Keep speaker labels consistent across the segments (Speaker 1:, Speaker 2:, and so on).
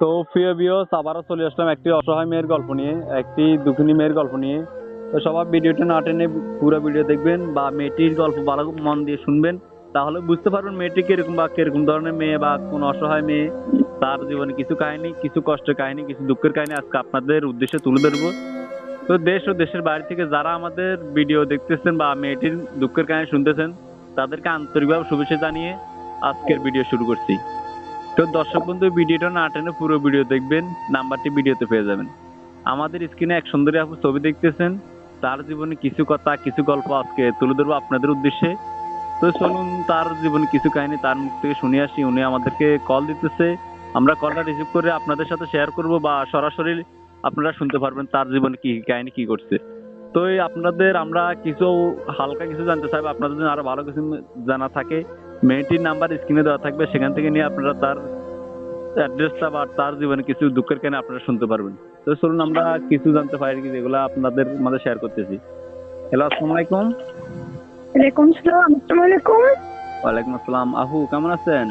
Speaker 1: তো প্রিয় বিয়স আবারও চলে আসলাম একটি অসহায় মেয়ের গল্প নিয়ে, একটি দুঃখিনী মেয়ের গল্প নিয়ে। তো সবার ভিডিওটা না টেনে পুরো ভিডিও দেখবেন বা মেয়েটির গল্প ভালো মন দিয়ে শুনবেন। তাহলে বুঝতে পারবেন মেয়েটি কীরকম বা কীরকম ধরনের মেয়ে বা কোন অসহায় মেয়ে, তার জীবনে কিছু কাহিনী, কিছু কষ্টের কাহিনী, কিছু দুঃখের কাহিনী আজকে আপনাদের উদ্দেশ্যে তুলে ধরবো। তো দেশ ও দেশের বাইরে থেকে যারা আমাদের ভিডিও দেখতেছেন বা মেয়েটির দুঃখের কাহিনী শুনতেছেন, তাদেরকে আন্তরিকভাবে শুভেচ্ছা জানিয়ে আজকের ভিডিও শুরু করছি। তো দর্শক বন্ধু, ভিডিওটা না টেনে পুরো ভিডিও দেখবেন, নাম্বারটি ভিডিওতে পেয়ে যাবেন। আমাদের স্ক্রিনে এক সুন্দরী আপু ছবি দেখতেছেন, তার জীবনে কিছু কথা, কিছু গল্প আজকে তুলে ধরবো আপনাদের উদ্দেশ্যে। তো চলুন, তার জীবনে কিছু কাহিনী তার মুখ থেকে শুনে আসি, উনি আমাদেরকে কল দিতেছে। আমরা কলটা রিসিভ করে আপনাদের সাথে শেয়ার করব বা সরাসরি আপনারা শুনতে পারবেন তার জীবনে কি, কাহিনী কি করছে। তো আপনাদের, আমরা কিছু হালকা কিছু জানতে চাইব, আপনাদের জন্য আরও ভালো কিছু জানা থাকে। মেয়েটির নাম্বার স্ক্রিনে দেওয়া থাকবে, সেখান থেকে নিয়ে আপনারা তার অ্যাড্রেসটা বা তার জীবনে কিছু দুঃখের কেন আপনারা শুনতে পারবেন। তো চলুন আমরা কিছু জানতে পারি কি যেগুলো আপনাদের মাঝে শেয়ার করতেছি। হ্যালো আসসালামু আলাইকুম।
Speaker 2: ওয়ালাইকুম সালাম আসসালামু আলাইকুম।
Speaker 1: ওয়ালাইকুম আসসালাম। আহু কেমন আছেন?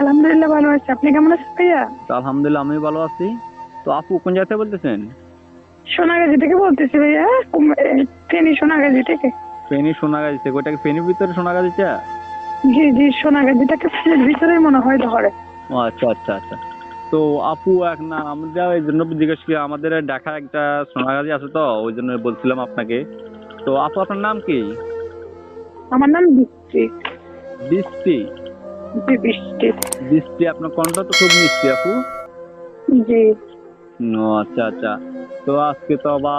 Speaker 2: আলহামদুলিল্লাহ ভালো আছি। আপনি কেমন আছেন ভাইয়া?
Speaker 1: তো আলহামদুলিল্লাহ আমি ভালো আছি। তো আপু কোন জায়গা থেকে বলতেছেন?
Speaker 2: সোনাগাজী থেকে বলতেছি ভাইয়া ফেনী সোনাগাজী থেকে।
Speaker 1: ফেনী সোনাগাজী থেকে। ওইটা কি ফেনীর ভিতরে সোনাগাজী চা
Speaker 2: জি জি সোনাগাজীটাকে ফেনীর ভিতরে মনে হয় ধরে।
Speaker 1: ও আচ্ছা আচ্ছা আচ্ছা। তো আপু এক না আমরা ওই জন্য জিজ্ঞেস করি আমাদের ঢাকা একটা সোনাগাজী আছে তো ওই জন্য বলছিলাম আপনাকে। তো আপু আপনার নাম কি?
Speaker 2: আমার নাম বৃষ্টি
Speaker 1: বৃষ্টি
Speaker 2: বৃষ্টি
Speaker 1: বৃষ্টি আপনার কণ্ঠ তো খুব মিষ্টি আপু।
Speaker 2: জি।
Speaker 1: ও আচ্ছা আচ্ছা। তো আজকে তো বা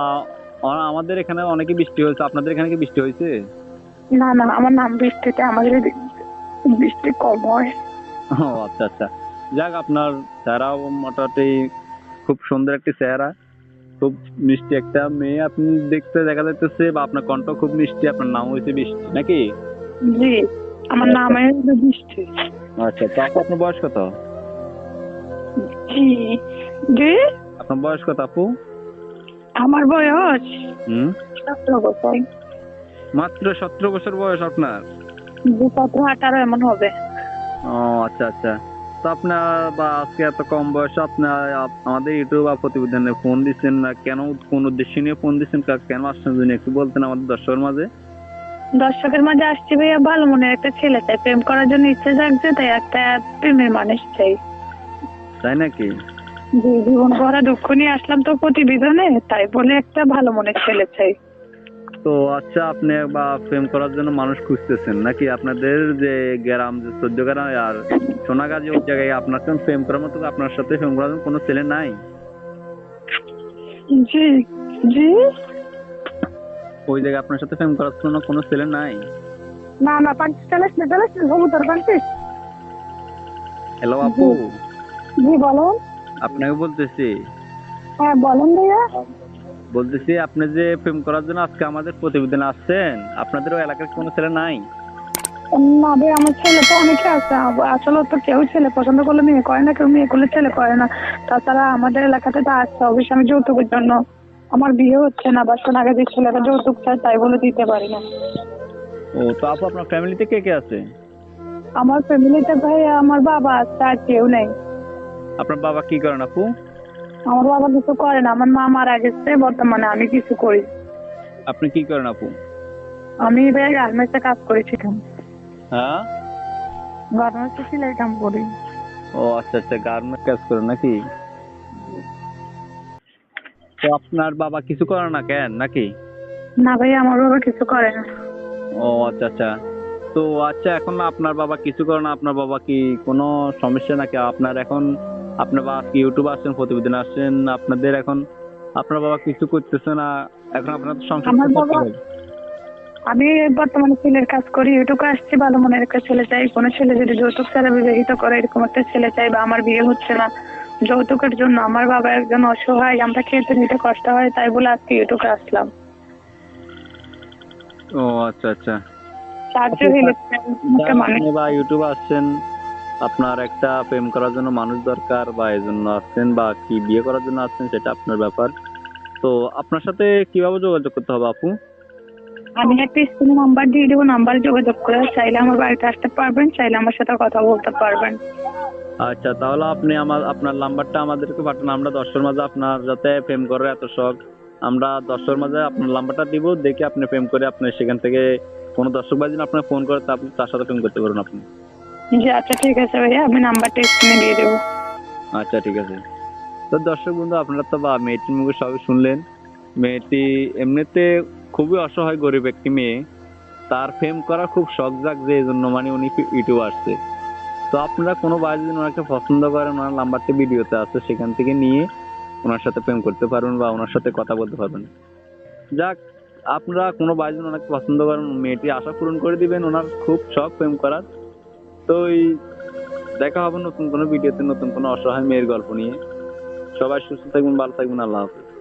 Speaker 1: আমাদের এখানে অনেকে বৃষ্টি হয়েছে আপনাদের এখানে কি বৃষ্টি হয়েছে?
Speaker 2: না না আমার নাম বৃষ্টিতে আমাদের বৃষ্টি কম হয়।
Speaker 1: ও আচ্ছা আচ্ছা। যাক আপনার চেহারাও মোটামুটি খুব সুন্দর একটি চেহারা খুব মিষ্টি একটা মেয়ে আপনি দেখতে দেখা যাইতেছে বা আপনার কণ্ঠ খুব মিষ্টি আপনার নাম হয়েছে বৃষ্টি নাকি?
Speaker 2: জি আমার নাম হলো বৃষ্টি।
Speaker 1: আচ্ছা তো আপু আপনার বয়স কত?
Speaker 2: জি জি।
Speaker 1: আপনার বয়স কত আপু?
Speaker 2: আমার বয়স
Speaker 1: হুম?
Speaker 2: সতেরো বছর।
Speaker 1: মাত্র সতেরো বছর বয়স আপনার।
Speaker 2: সতেরো আঠারো এমন হবে।
Speaker 1: ও আচ্ছা আচ্ছা। তো আপনার বা আজকে এত কম বয়সে আপনার আমাদের ইউটিউব বা প্রতিবেদনে ফোন দিচ্ছেন না কেন কোন উদ্দেশ্য নিয়ে ফোন দিচ্ছেন কেন আসছেন যদি একটু বলতেন আমাদের দর্শকের মাঝে।
Speaker 2: দর্শকের মাঝে আসছি ভাইয়া ভালো মনের একটা ছেলে চাই প্রেম করার জন্য ইচ্ছে জাগছে তাই একটা প্রেমের মানুষ চাই।
Speaker 1: তাই নাকি?
Speaker 2: জীবন ভরা দুঃখ নিয়ে আসলাম তো প্রতিবেদনে তাই বলে একটা ভালো মনের ছেলে চাই।
Speaker 1: তো আচ্ছা আপনি বা প্রেম করার জন্য মানুষ খুঁজতেছেন নাকি আপনাদের যে গ্রাম যে চোদ্দ গ্রাম আর সোনাগাজী ওই জায়গায় আপনার সঙ্গে প্রেম করার মতো আপনার সাথে প্রেম করার কোনো ছেলে নাই?
Speaker 2: জি জি।
Speaker 1: ওই জায়গায় আপনার সাথে প্রেম করার জন্য কোনো ছেলে নাই?
Speaker 2: না না পাঁচিশ চালিশ না চালিশ কবুতর পাঁচিশ
Speaker 1: হ্যালো আপু?
Speaker 2: জি বলেন।
Speaker 1: আপনাকে বলতেছি।
Speaker 2: হ্যাঁ বলেন ভাইয়া।
Speaker 1: বলতেছি আপনি যে প্রেম করার জন্য আজকে আমাদের প্রতিবেদন আসছেন আপনাদের ওই এলাকার কোনো ছেলে নাই?
Speaker 2: না ভাই আমার ছেলে তো অনেকে আছে। আসলে তো কেউ ছেলে পছন্দ করলে মেয়ে করে না কেউ মেয়ে করলে ছেলে করে না। তাছাড়া আমাদের এলাকাতে তো আসছে অবশ্যই আমি যৌতুকের জন্য। আমার বিয়ে হচ্ছে না বা সোনাগাজীর ছেলেরা যৌতুক চায় তাই বলে দিতে পারি না।
Speaker 1: ও তো আপু আপনার ফ্যামিলিতে কে কে আছে?
Speaker 2: আমার ফ্যামিলিতে ভাই আমার বাবা আছে আর কেউ নেই।
Speaker 1: আপনার বাবা কি করেন আপু?
Speaker 2: আমার বাবা কিছু করে না। আমার মা মারা গেছে বর্তমানে আমি কিছু করি
Speaker 1: আপনি কি করেন আপু?
Speaker 2: আমি ভাই গার্মেন্টসে কাজ করেছিলাম
Speaker 1: হ্যাঁ?
Speaker 2: গার্মেন্টসে সেলাই কাম করি।
Speaker 1: ও আচ্ছা আচ্ছা গার্মেন্ট কাজ করেন নাকি? তো আপনার বাবা কিছু করে না কেন নাকি?
Speaker 2: না ভাই আমার বাবা কিছু করে না।
Speaker 1: ও আচ্ছা আচ্ছা। তো আচ্ছা এখন আপনার বাবা কিছু করে না আপনার বাবা কি কোনো সমস্যা নাকি? আপনার এখন আপনার বাবা কি ইউটিউবে আসছেন প্রতিবেদন আসছেন আপনাদের এখন আপনার বাবা কিছু করতেছে না এখন আপনার সংসার করতে হবে।
Speaker 2: আমি বর্তমানে ছেলের কাজ করি এটুকু আসছি ভালো মনের একটা ছেলে চাই। কোনো ছেলে যদি যৌতুক ছাড়া বিবাহিত করে এরকম একটা ছেলে চাই বা আমার বিয়ে হচ্ছে না যৌতুকের জন্য আমার বাবা একজন অসহায় আমরা খেতে নিতে কষ্ট হয় তাই বলে আজকে এটুকু আসলাম।
Speaker 1: ও আচ্ছা আচ্ছা।
Speaker 2: সাহায্য হলে একটা মানুষ
Speaker 1: বা ইউটিউবে আসছেন আপনার একটা প্রেম করার জন্য মানুষ দরকার বা এই জন্য আসছেন বা কি বিয়ে করার জন্য আসছেন সেটা আপনার ব্যাপার। তো আপনার সাথে কীভাবে যোগাযোগ করতে হবে আপু?
Speaker 2: আমি একটা স্কুল নাম্বার দিয়ে দেবো নাম্বার যোগাযোগ করে চাইলে আমার বাড়িতে আসতে পারবেন চাইলে আমার সাথে কথা বলতে পারবেন।
Speaker 1: আচ্ছা তাহলে আপনি আমার আপনার নাম্বারটা আমাদেরকে পাঠান আমরা দশের মাঝে আপনার যাতে প্রেম করে এত শখ আমরা দশের মাঝে আপনার নাম্বারটা দিব দেখে আপনি প্রেম করে আপনি সেখান থেকে কোনো দর্শক ভাই আপনার ফোন করে তার সাথে প্রেম করতে পারবেন আপনি।
Speaker 2: আচ্ছা ঠিক আছে ভাইয়া, আমি নাম্বারটা স্ক্রিনে দিয়ে দেবো।
Speaker 1: আচ্ছা ঠিক আছে। তো দর্শক বন্ধু, আপনারা তো বা, মেয়েটির মুখে সবই শুনলেন। মেয়েটি এমনিতে খুবই অসহায়, গরিব একটি মেয়ে। তার প্রেম করা খুব শখ জাগ যে এই জন্য মানে উনি ইউটিউব আসছে। তো আপনারা কোনো ভাই যদি ওনাকে পছন্দ করেন, ওনার নাম্বারটি ভিডিওতে আছে, সেখান থেকে নিয়ে ওনার সাথে প্রেম করতে পারবেন বা ওনার সাথে কথা বলতে পারবেন। যাক, আপনারা কোনো ভাই যদি ওনাকে পছন্দ করেন, মেয়েটি আশা পূরণ করে দিবেন। ওনার খুব শখ প্রেম করার। তো ওই দেখা হবে নতুন কোনো ভিডিওতে, নতুন কোনো অসহায় মেয়ের গল্প নিয়ে। সবাই সুস্থ থাকবেন, ভালো থাকবেন, আল্লাহ হাফেজ।